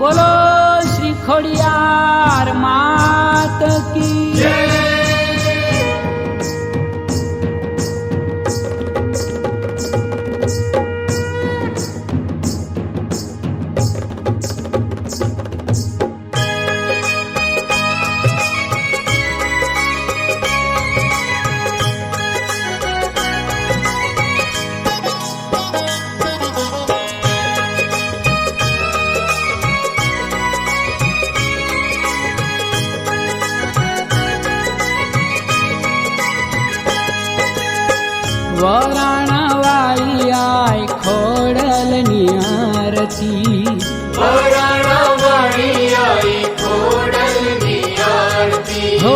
બોલો શ્રી ખોડિયાર માત કી વરાણા વાળી આય ખોડલ ની આરતી. હો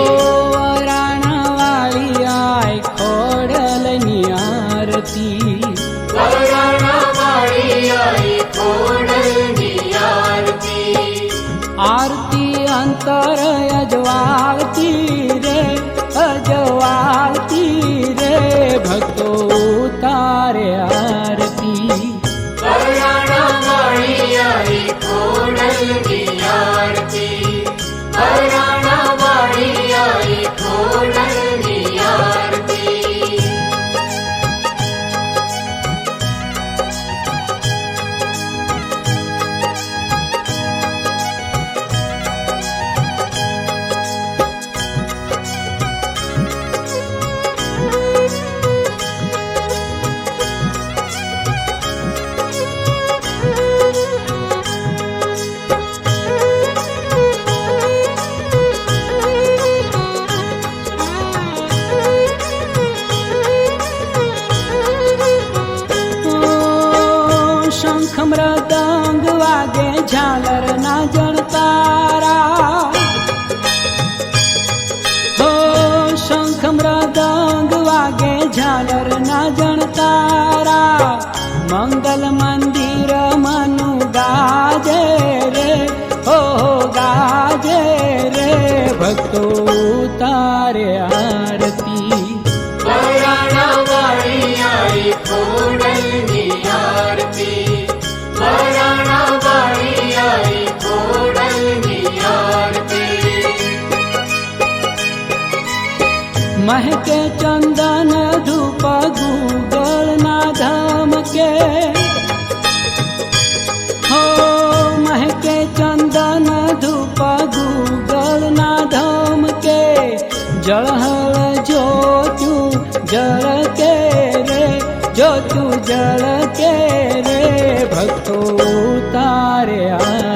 ઝાલર ના જણતારા હો શંખ મૃદંગ વાગે ઝાલર ના જણતારા મંગલ મંદિર મનુ ગાજે રે. હો ગાજે મહેકે ચંદન ધૂપ ગુગળ ના ધામ કે. હો, મહેકે ચંદન ધૂપ ગુગળ ના ધામ કે. જળહળ જોતું જળ કે રે જોતું જળ કે રે. ભક્તો તારે આરતી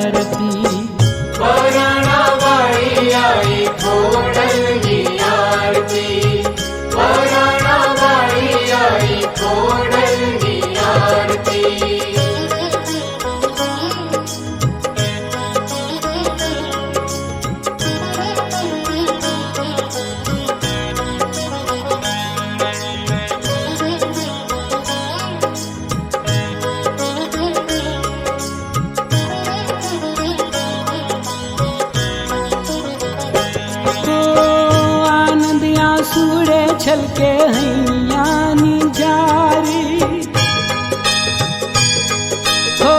છલકે હૈયાની જારી. હો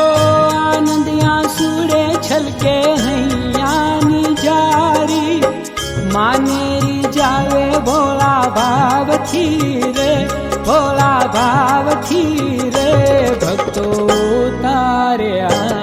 આનંદ સુડે છલકે હૈયાની જારી. માનેરી જાવે ભોળા ભાવથી રે ભોળા ભાવથી રે ભક્તો તારે આરતી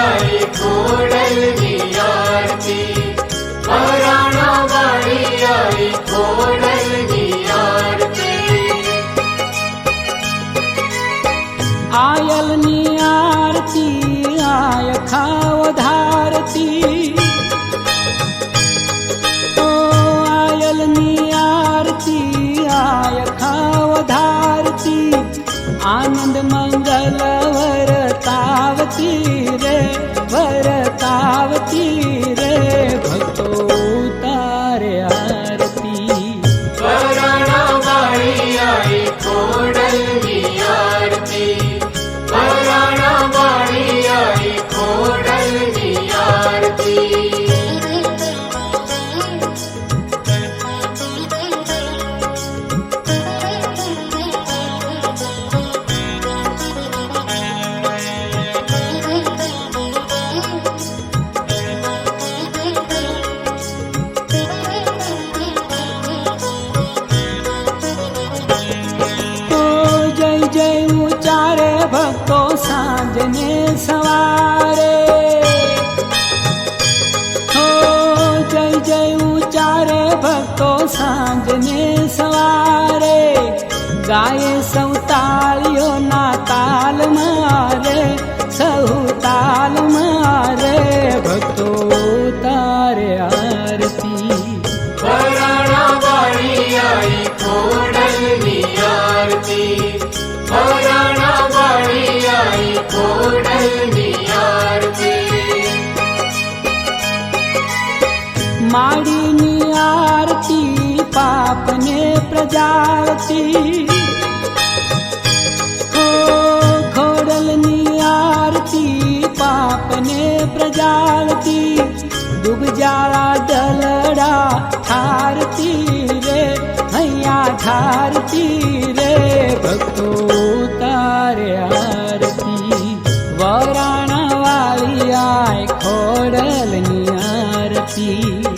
आई खोडल आरती आयल नी आय खाव धारती ओ आयल नी आरती आय खाव धारती आनंद मंगलवर तावती. ಹಾಕೀರ ગાય સૌ તાળીઓના તાલમાં રે સૌ છે પ્રજાળતી ડૂબજાળા દલડા ઠારતી રે અહીંયા ઠારતી રે ભક્તો તારે આરતી વરાણા વાળી આય ખોડલની આરતી